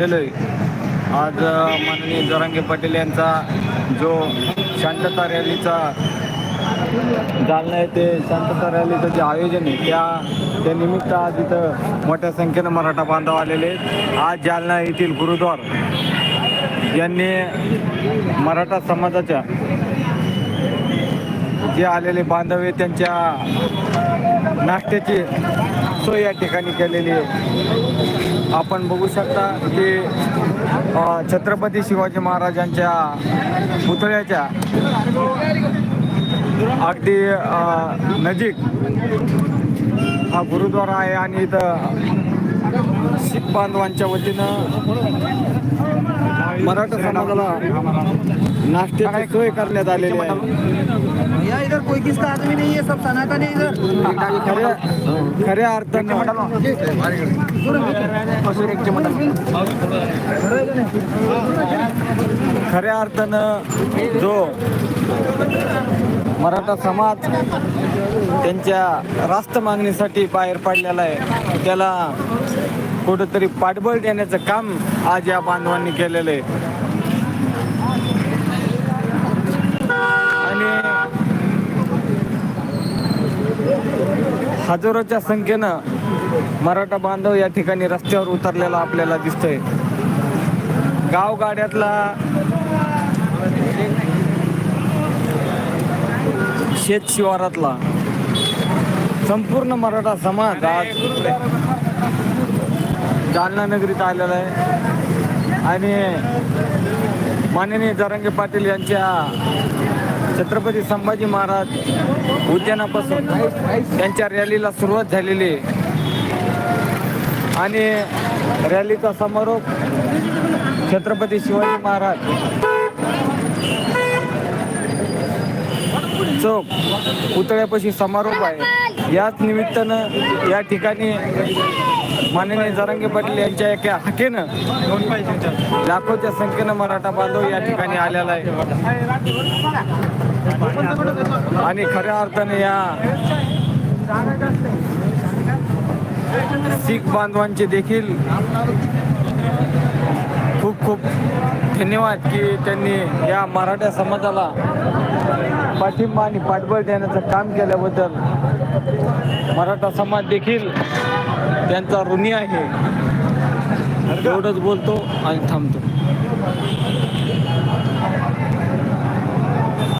आज माननीय जरांगे पाटील यांचा जो शांतता रॅलीचा जालना येथे शांतता रॅलीचं जे आयोजन आहे त्या त्या निमित्त आज इथं मोठ्या संख्येनं मराठा बांधव आलेले आहेत. आज जालना येथील गुरुद्वार यांनी मराठा समाजाच्या जे आलेले बांधव आहे त्यांच्या नाश्त्याची सोय या ठिकाणी केलेली आहे. आपण बघू शकता की छत्रपती शिवाजी महाराजांच्या पुतळ्याच्या अगदी नजीक हा गुरुद्वारा आहे आणि इथं शीख बांधवांच्या वतीनं मराठा समाजाला नाश्त्याची सोय करण्यात आलेली आहे. या इधर कोई किसका आदमी नहीं है सब सनातन है इधर। खऱ्या खऱ्या अर्थानं खऱ्या अर्थानं जो मराठा समाज त्यांच्या रास्त मागणीसाठी बाहेर पडलेला आहे त्याला कुठंतरी पाठबळ देण्याचं काम आज या बांधवांनी केलेलं आहे. आणि हजारोच्या संख्येनं मराठा बांधव या ठिकाणी रस्त्यावर उतरलेला आपल्याला दिसतोय. गावगाड्यातला शेत शिवारातला संपूर्ण मराठा समाज आज जालना नगरीत आलेला आहे. आणि माननीय जरांगे पाटील यांच्या छत्रपती संभाजी महाराज उद्यानापासून त्यांच्या रॅलीला सुरुवात झालेली आहे. आणि रॅलीचा समारोप छत्रपती शिवाजी महाराज चौक पुतळ्यापाशी समारोप आहे. याच निमित्तानं या ठिकाणी माननीय जरांगे पाटील यांच्या एका हाकेनं लाखोच्या संख्येनं मराठा बांधव या ठिकाणी आलेला आहे. आणि खऱ्या अर्थाने या शीख बांधवांचे देखील खूप खूप धन्यवाद की त्यांनी या मराठा समाजाला पाठिंबा आणि पाठबळ देण्याचं काम केल्याबद्दल मराठा समाज देखील त्यांचा ऋणी आहे. एवढंच बोलतो आणि थांबतो.